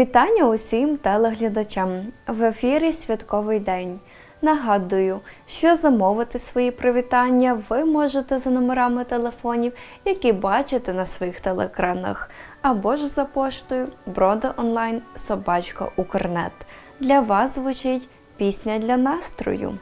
Вітання усім телеглядачам. В ефірі Святковий день. Нагадую, що замовити свої привітання ви можете за номерами телефонів, які бачите на своїх телеекранах, або ж за поштою Брода онлайн собачка Укрнет. Для вас звучить пісня для настрою.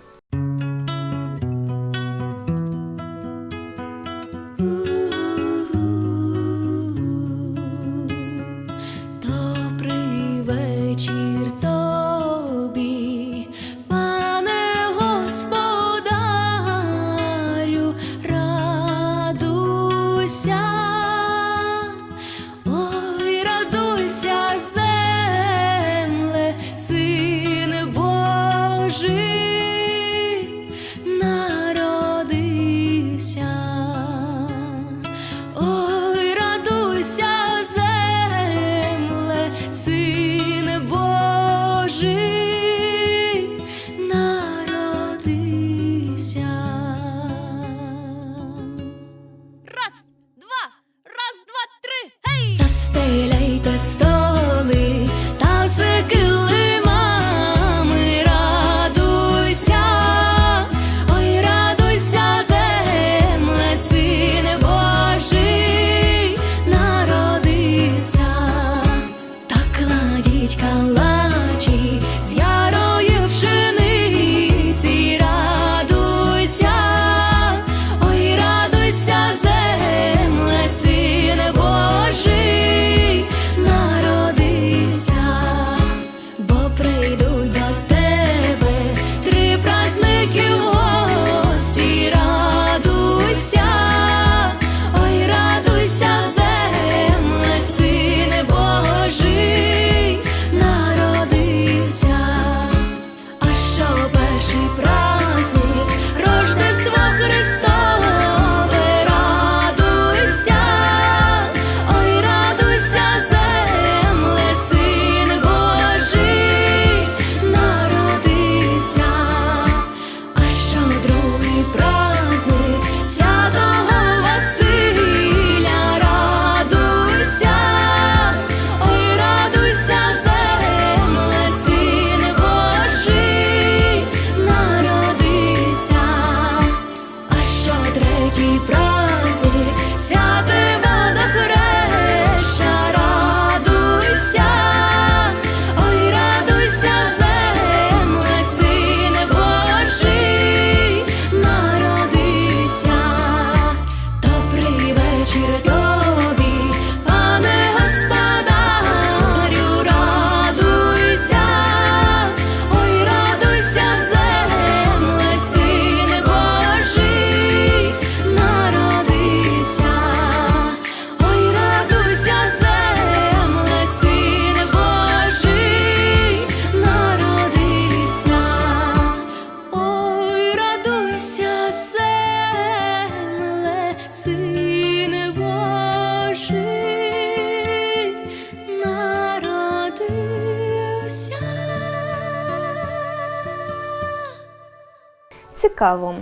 Цікаво,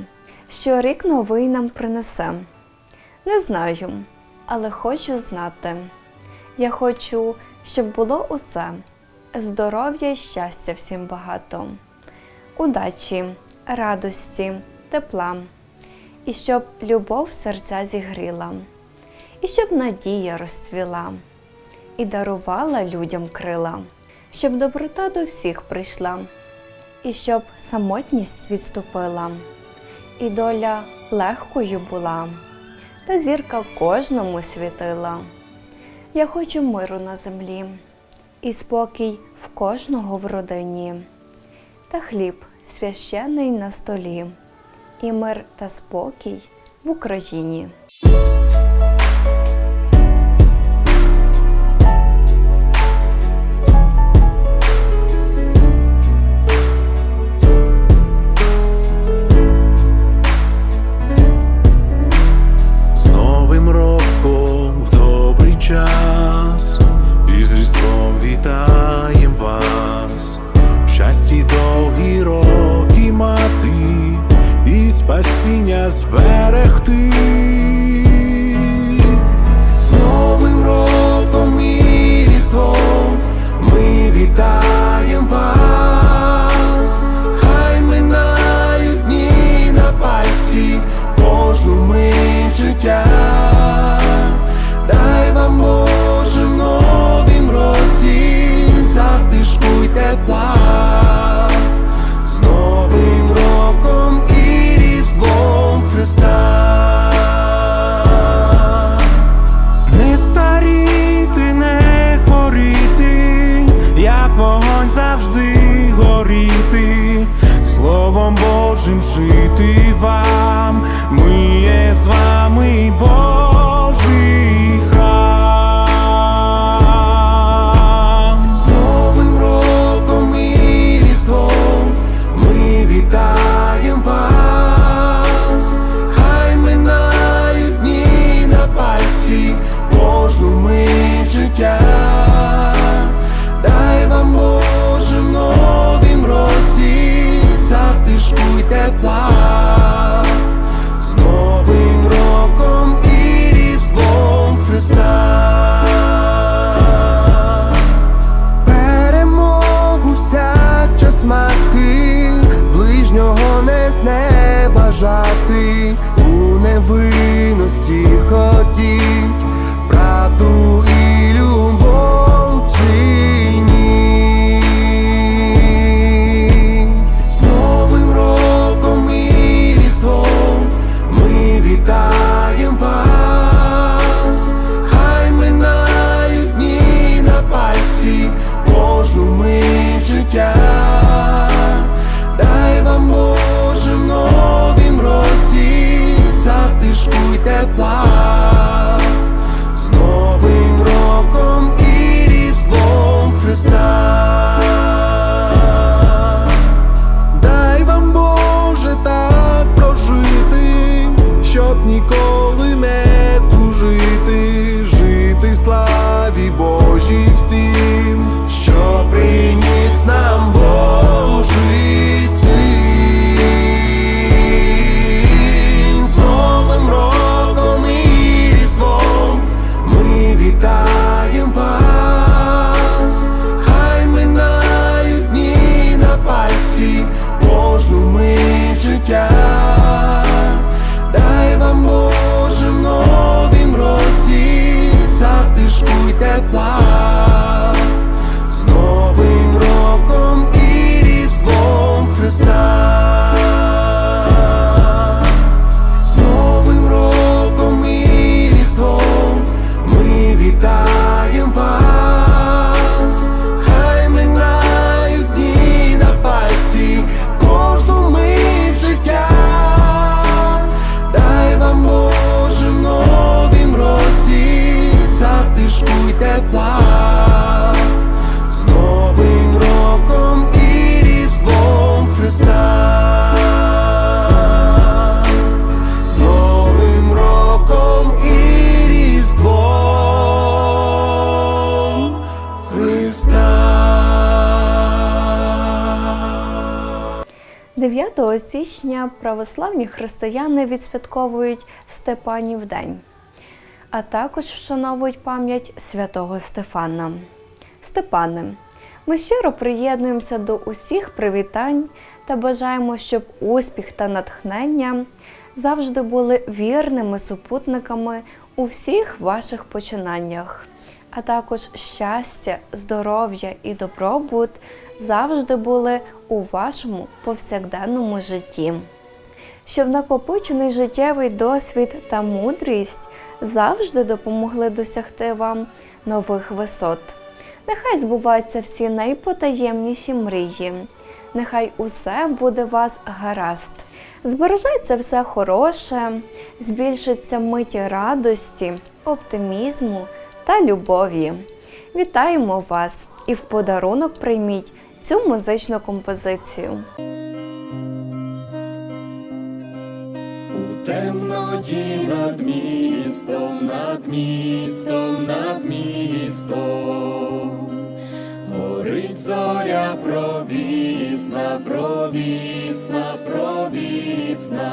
що рік новий нам принесе. Не знаю, але хочу знати. Я хочу, щоб було усе. Здоров'я і щастя всім багато, удачі, радості, тепла, і щоб любов серця зігріла, і щоб надія розцвіла, і дарувала людям крила, щоб доброта до всіх прийшла і щоб самотність відступила, і доля легкою була, та зірка кожному світила. Я хочу миру на землі, і спокій в кожного в родині, та хліб священний на столі, і мир та спокій в Україні. Невинності ходіть, правду і любов чиніть. З Новим роком і Різдвом ми вітаємо вас, хай минають дні на пасі, кожну мить життя. 9 січня православні християни відсвятковують Степанів день, а також вшановують пам'ять святого Стефана. Степане, ми щиро приєднуємося до усіх привітань та бажаємо, щоб успіх та натхнення завжди були вірними супутниками у всіх ваших починаннях, а також щастя, здоров'я і добробут завжди були у вашому повсякденному житті. Щоб накопичений життєвий досвід та мудрість завжди допомогли досягти вам нових висот. Нехай збуваються всі найпотаємніші мрії. Нехай усе буде вас гаразд. Збережеться все хороше, збільшиться миті радості, оптимізму та любові. Вітаємо вас і в подарунок прийміть цю музичну композицію. У темноті над містом, над містом, над містом, горить зоря провісна, провісна, провісна,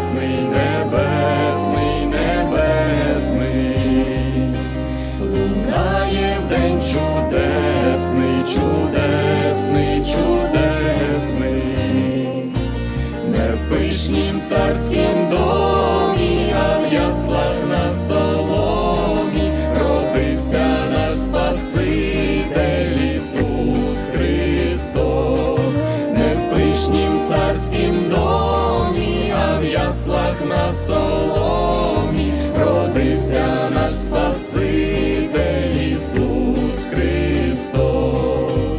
небесний, небесний, небесний, лунає в день чудесний, чудесний, чудесний, пишнім царськім домі, а в яслах на соломі. Родився наш Спаситель Ісус Христос, не в царськім домі, а яслах на соломі родився наш Спаситель Ісус Христос.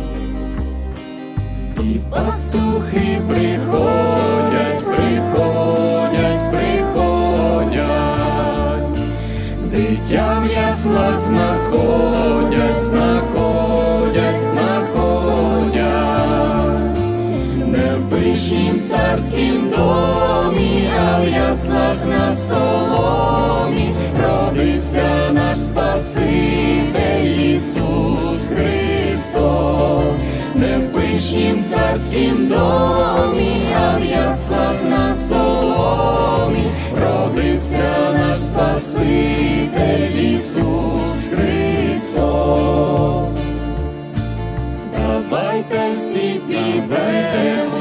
І пастухи приходять, приходять, приходять, дитя в яслах знаходять, знаходять, царськім домі, а в яслах на соломі родився наш Спаситель Ісус Христос, не в пишнім царськім домі, а в яслах на соломі родився наш Спаситель Ісус Христос. Давайте всі підемо,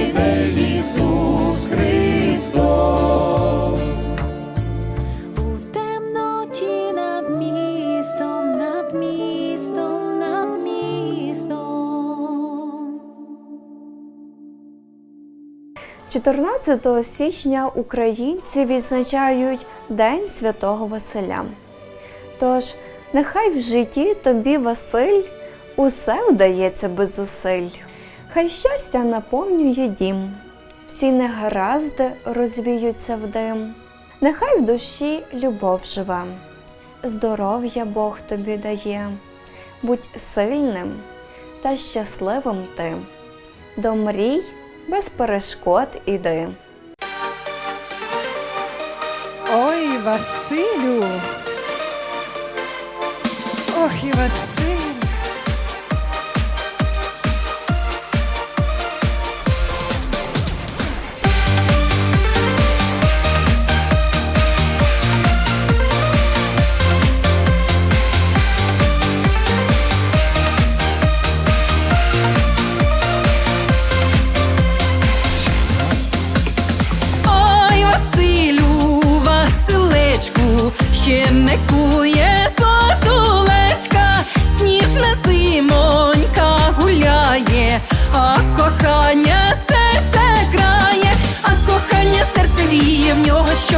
14 січня українці відзначають День Святого Василя. Тож, нехай в житті тобі, Василь, усе вдається без зусиль. Хай щастя наповнює дім, всі негаразди розвіються в дим. Нехай в душі любов живе, здоров'я Бог тобі дає, будь сильним та щасливим ти. До мрій без перешкод іди. Ой, Василю. Ох і Василь.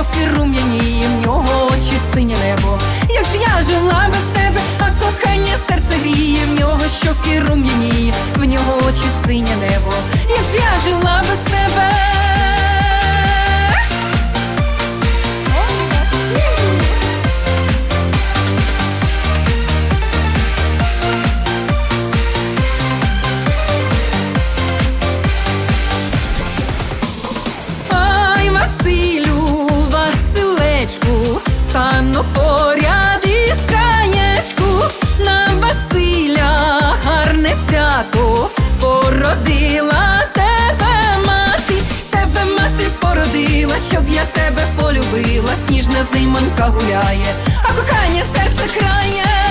Щоки рум'яніє, в нього очі синє небо. Як ж я жила без тебе, а кохання серце гріє, в нього щоки рум'яні, в нього очі синє небо. Як ж я жила без тебе. Василечку, стану поряд із краєчку, на Василя гарне свято породила тебе мати, тебе мати породила, щоб я тебе полюбила, сніжна зимонька гуляє, а кохання серце крає.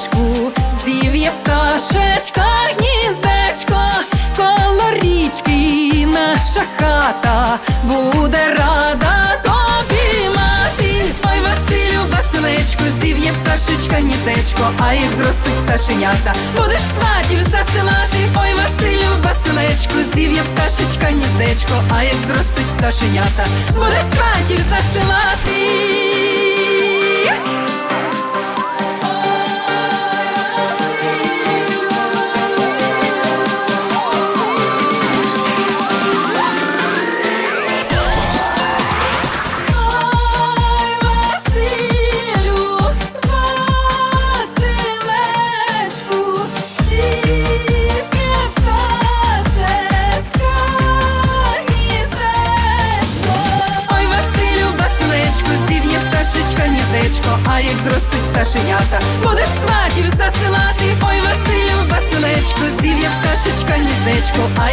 Василечку, зів'є пташечка, гніздечко, коло річки наша хата буде рада тобі мати. Ой, Василю, Василечку, зів'є пташечка, гніздечко, а як зростуть пташенята, будеш сватів засилати. Ой, Василю, Василечку, зів'є пташечка, гніздечко, а як зростуть пташенята, будеш сватів засилати.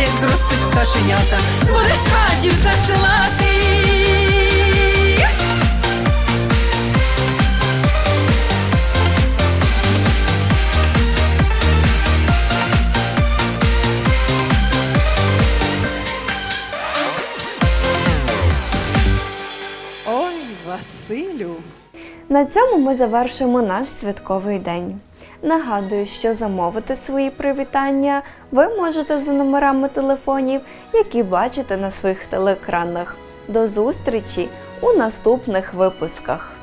Як зростуть пташенята, будеш сватів засилати. Ой, Василю. На цьому ми завершуємо наш святковий день. Нагадую, що замовити свої привітання ви можете за номерами телефонів, які бачите на своїх телеекранах. До зустрічі у наступних випусках!